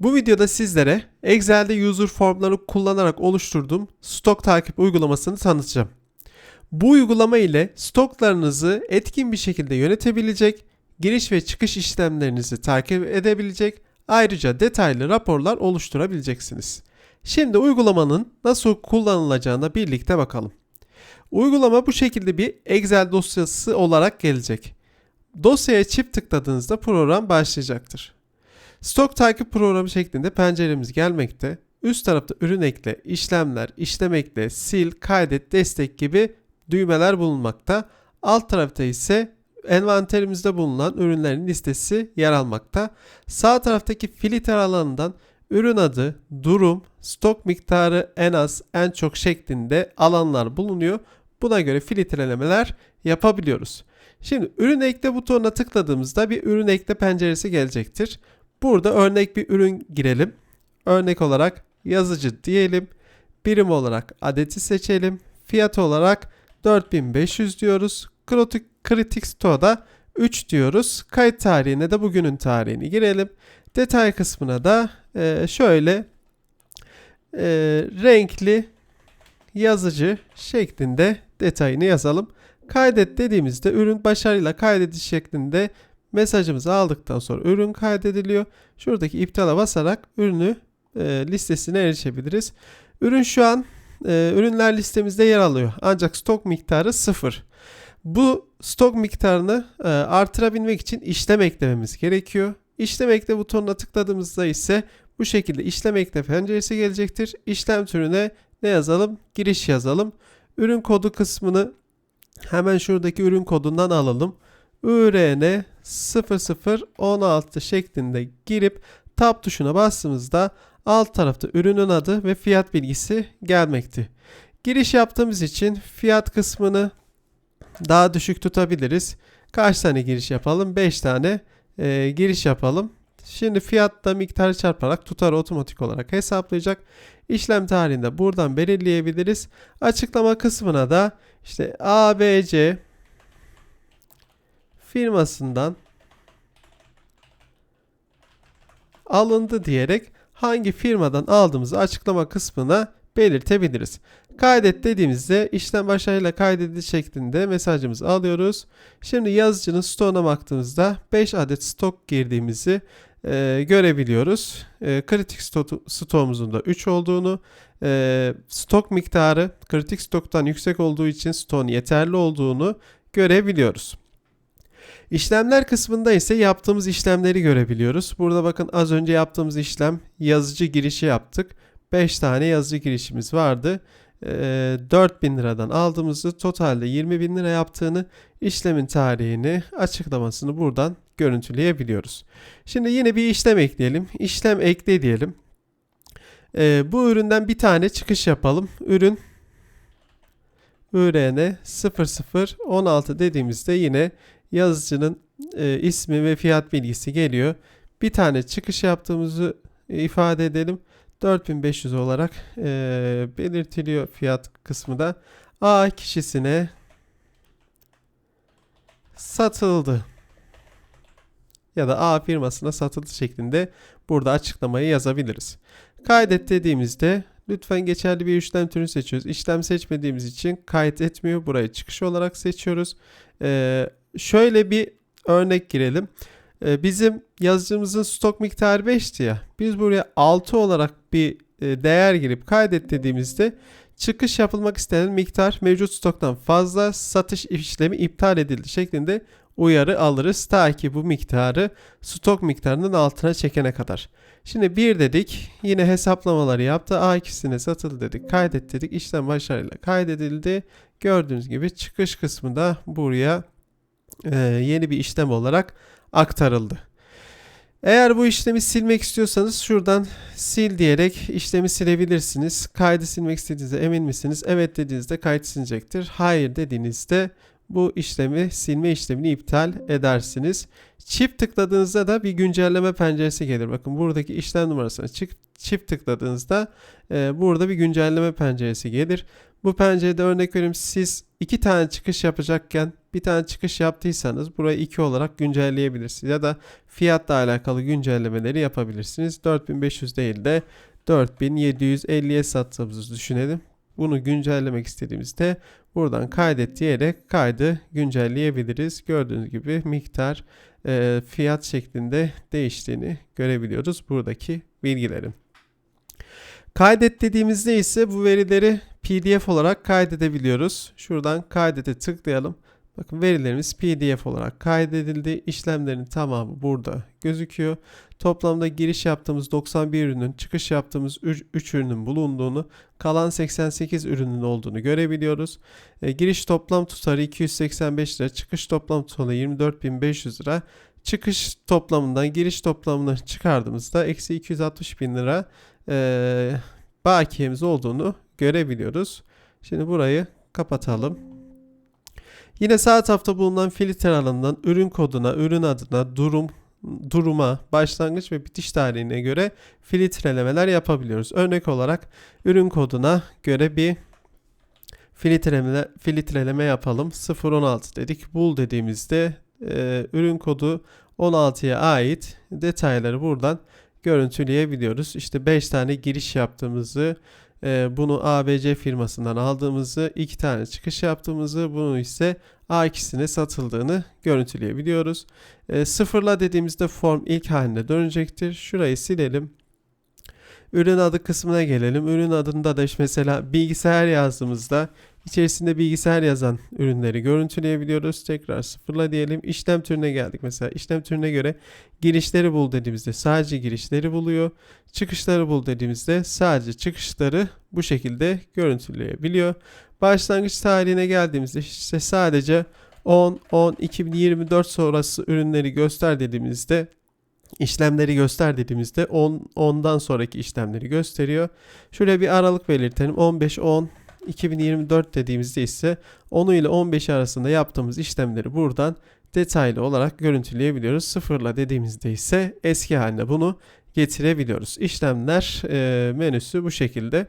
Bu videoda sizlere Excel'de user formları kullanarak oluşturduğum stok takip uygulamasını tanıtacağım. Bu uygulama ile stoklarınızı etkin bir şekilde yönetebilecek, giriş ve çıkış işlemlerinizi takip edebilecek, ayrıca detaylı raporlar oluşturabileceksiniz. Şimdi uygulamanın nasıl kullanılacağına birlikte bakalım. Uygulama bu şekilde bir Excel dosyası olarak gelecek. Dosyaya çift tıkladığınızda program başlayacaktır. Stok takip programı şeklinde penceremiz gelmekte. Üst tarafta ürün ekle, işlemler, işlem ekle, sil, kaydet, destek gibi düğmeler bulunmakta. Alt tarafta ise envanterimizde bulunan ürünlerin listesi yer almakta. Sağ taraftaki filtre alanından ürün adı, durum, stok miktarı en az, en çok şeklinde alanlar bulunuyor. Buna göre filtrelemeler yapabiliyoruz. Şimdi ürün ekle butonuna tıkladığımızda bir ürün ekle penceresi gelecektir. Burada örnek bir ürün girelim. Örnek olarak yazıcı diyelim. Birim olarak adeti seçelim. Fiyat olarak 4500 diyoruz. Kritik, stoğda 3 diyoruz. Kayıt tarihine de bugünün tarihini girelim. Detay kısmına da e, şöyle e, renkli yazıcı şeklinde detayını yazalım. Kaydet dediğimizde ürün başarıyla kaydediş şeklinde mesajımızı aldıktan sonra ürün kaydediliyor. Şuradaki iptala basarak ürünü e, listesine erişebiliriz. Ürün şu an e, ürünler listemizde yer alıyor. Ancak stok miktarı sıfır. Bu stok miktarını e, artırabilmek için işlem eklememiz gerekiyor. İşlem ekle butonuna tıkladığımızda ise bu şekilde işlem ekle penceresi gelecektir. İşlem türüne ne yazalım? Giriş yazalım. Ürün kodu kısmını hemen şuradaki ürün kodundan alalım. ürn 0016 şeklinde girip tab tuşuna bastığımızda alt tarafta ürünün adı ve fiyat bilgisi gelmekte. Giriş yaptığımız için fiyat kısmını daha düşük tutabiliriz. Kaç tane giriş yapalım? 5 tane e, giriş yapalım. Şimdi fiyatta miktarı çarparak tutarı otomatik olarak hesaplayacak. İşlem tarihini de buradan belirleyebiliriz. Açıklama kısmına da işte ABC firmasından alındı diyerek hangi firmadan aldığımızı açıklama kısmına belirtebiliriz. Kaydet dediğimizde işlem başarıyla kaydedildi şeklinde mesajımızı alıyoruz. Şimdi yazıcının stoğuna baktığımızda 5 adet stok girdiğimizi e, görebiliyoruz. E, kritik stoğumuzun da 3 olduğunu, e, stok miktarı kritik stoktan yüksek olduğu için stoğun yeterli olduğunu görebiliyoruz. İşlemler kısmında ise yaptığımız işlemleri görebiliyoruz. Burada bakın az önce yaptığımız işlem yazıcı girişi yaptık. 5 tane yazıcı girişimiz vardı. E, 4000 liradan aldığımızı totalde 20 bin lira yaptığını işlemin tarihini açıklamasını buradan görüntüleyebiliyoruz. Şimdi yine bir işlem ekleyelim. İşlem ekle diyelim. E, bu üründen bir tane çıkış yapalım. Ürün ürn 0016 dediğimizde yine yazıcının e, ismi ve fiyat bilgisi geliyor. Bir tane çıkış yaptığımızı ifade edelim. 4500 olarak e, belirtiliyor fiyat kısmı da. A kişisine satıldı ya da A firmasına satıldı şeklinde burada açıklamayı yazabiliriz. Kaydet dediğimizde lütfen geçerli bir işlem türünü seçiyoruz. İşlem seçmediğimiz için kayıt etmiyor. Burayı çıkış olarak seçiyoruz. Ee, şöyle bir örnek girelim. Ee, bizim yazıcımızın stok miktarı 5'ti ya. Biz buraya 6 olarak bir e, değer girip kaydet dediğimizde çıkış yapılmak istenen miktar mevcut stoktan fazla satış işlemi iptal edildi şeklinde uyarı alırız ta ki bu miktarı stok miktarının altına çekene kadar. Şimdi bir dedik yine hesaplamaları yaptı A ikisine satıldı dedik kaydet dedik işlem başarıyla kaydedildi. Gördüğünüz gibi çıkış kısmında buraya yeni bir işlem olarak aktarıldı. Eğer bu işlemi silmek istiyorsanız şuradan sil diyerek işlemi silebilirsiniz. Kaydı silmek istediğinizde emin misiniz? Evet dediğinizde kayıt silecektir. Hayır dediğinizde bu işlemi silme işlemini iptal edersiniz. Çift tıkladığınızda da bir güncelleme penceresi gelir. Bakın buradaki işlem numarasına çift tıkladığınızda e, burada bir güncelleme penceresi gelir. Bu pencerede örnek veriyorum siz iki tane çıkış yapacakken bir tane çıkış yaptıysanız burayı 2 olarak güncelleyebilirsiniz. Ya da fiyatla alakalı güncellemeleri yapabilirsiniz. 4500 değil de 4750'ye sattığımızı düşünelim. Bunu güncellemek istediğimizde buradan kaydet diyerek kaydı güncelleyebiliriz. Gördüğünüz gibi miktar e, fiyat şeklinde değiştiğini görebiliyoruz buradaki bilgilerin. Kaydet dediğimizde ise bu verileri PDF olarak kaydedebiliyoruz. Şuradan kaydete tıklayalım. Bakın verilerimiz PDF olarak kaydedildi. İşlemlerin tamamı burada gözüküyor. Toplamda giriş yaptığımız 91 ürünün, çıkış yaptığımız 3 ürünün bulunduğunu, kalan 88 ürünün olduğunu görebiliyoruz. E, giriş toplam tutarı 285 lira, çıkış toplam tutarı 24.500 lira. Çıkış toplamından giriş toplamını çıkardığımızda eksi 260 bin lira e, bakiyemiz olduğunu görebiliyoruz. Şimdi burayı kapatalım. Yine sağ tarafta bulunan filtre alanından ürün koduna, ürün adına, durum, duruma, başlangıç ve bitiş tarihine göre filtrelemeler yapabiliyoruz. Örnek olarak ürün koduna göre bir filtreleme, filtreleme yapalım. 016 dedik. Bul dediğimizde e, ürün kodu 16'ya ait detayları buradan görüntüleyebiliyoruz. İşte 5 tane giriş yaptığımızı, bunu ABC firmasından aldığımızı, 2 tane çıkış yaptığımızı, bunu ise A2'sine satıldığını görüntüleyebiliyoruz. E, sıfırla dediğimizde form ilk haline dönecektir. Şurayı silelim. Ürün adı kısmına gelelim. Ürün adında da işte mesela bilgisayar yazdığımızda içerisinde bilgisayar yazan ürünleri görüntüleyebiliyoruz. Tekrar sıfırla diyelim. İşlem türüne geldik. Mesela işlem türüne göre girişleri bul dediğimizde sadece girişleri buluyor. Çıkışları bul dediğimizde sadece çıkışları bu şekilde görüntüleyebiliyor. Başlangıç tarihine geldiğimizde işte sadece 10 10 2024 sonrası ürünleri göster dediğimizde işlemleri göster dediğimizde 10 10'dan sonraki işlemleri gösteriyor. Şöyle bir aralık belirtelim. 15 10 2024 dediğimizde ise 10 ile 15 arasında yaptığımız işlemleri buradan detaylı olarak görüntüleyebiliyoruz. Sıfırla dediğimizde ise eski haline bunu getirebiliyoruz. İşlemler e, menüsü bu şekilde.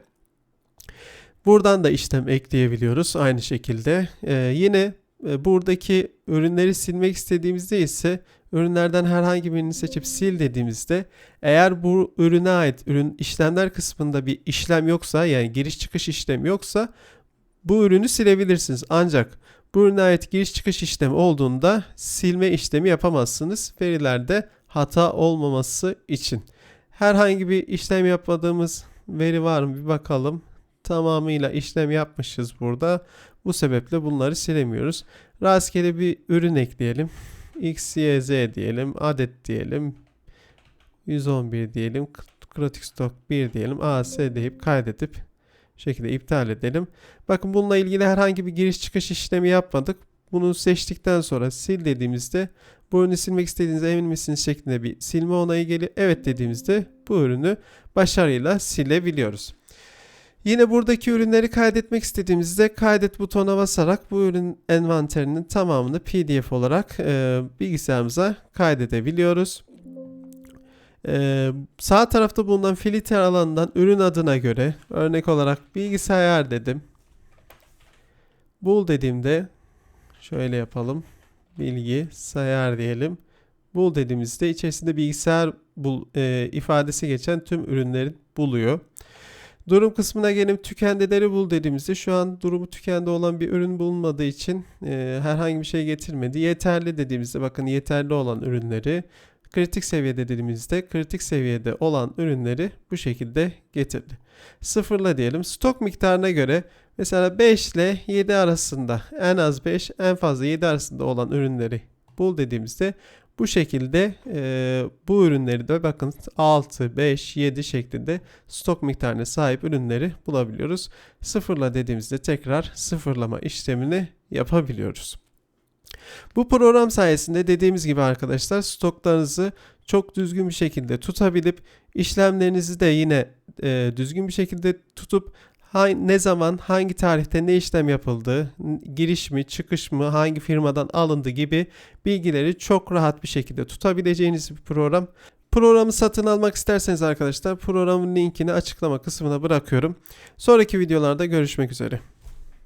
Buradan da işlem ekleyebiliyoruz aynı şekilde. E, yine buradaki ürünleri silmek istediğimizde ise ürünlerden herhangi birini seçip sil dediğimizde eğer bu ürüne ait ürün işlemler kısmında bir işlem yoksa yani giriş çıkış işlemi yoksa bu ürünü silebilirsiniz. Ancak bu ürüne ait giriş çıkış işlemi olduğunda silme işlemi yapamazsınız. Verilerde hata olmaması için. Herhangi bir işlem yapmadığımız veri var mı bir bakalım. Tamamıyla işlem yapmışız burada. Bu sebeple bunları silemiyoruz. Rastgele bir ürün ekleyelim. X, Y, Z diyelim. Adet diyelim. 111 diyelim. Kritik stok 1 diyelim. AS deyip kaydedip şekilde iptal edelim. Bakın bununla ilgili herhangi bir giriş çıkış işlemi yapmadık. Bunu seçtikten sonra sil dediğimizde bu ürünü silmek istediğinizde emin misiniz şeklinde bir silme onayı geliyor. Evet dediğimizde bu ürünü başarıyla silebiliyoruz. Yine buradaki ürünleri kaydetmek istediğimizde kaydet butonuna basarak bu ürün envanterinin tamamını PDF olarak e, bilgisayarımıza kaydedebiliyoruz. E, sağ tarafta bulunan filtre alanından ürün adına göre örnek olarak bilgisayar dedim. Bul dediğimde şöyle yapalım. Bilgi sayar diyelim. Bul dediğimizde içerisinde bilgisayar bul, e, ifadesi geçen tüm ürünleri buluyor. Durum kısmına gelip tükendeleri bul dediğimizde şu an durumu tükende olan bir ürün bulunmadığı için e, herhangi bir şey getirmedi. Yeterli dediğimizde bakın yeterli olan ürünleri kritik seviyede dediğimizde kritik seviyede olan ürünleri bu şekilde getirdi. Sıfırla diyelim. Stok miktarına göre mesela 5 ile 7 arasında en az 5 en fazla 7 arasında olan ürünleri bul dediğimizde bu şekilde e, bu ürünleri de bakın 6, 5, 7 şeklinde stok miktarına sahip ürünleri bulabiliyoruz. Sıfırla dediğimizde tekrar sıfırlama işlemini yapabiliyoruz. Bu program sayesinde dediğimiz gibi arkadaşlar stoklarınızı çok düzgün bir şekilde tutabilip işlemlerinizi de yine e, düzgün bir şekilde tutup ne zaman, hangi tarihte ne işlem yapıldığı, giriş mi, çıkış mı, hangi firmadan alındı gibi bilgileri çok rahat bir şekilde tutabileceğiniz bir program. Programı satın almak isterseniz arkadaşlar programın linkini açıklama kısmına bırakıyorum. Sonraki videolarda görüşmek üzere.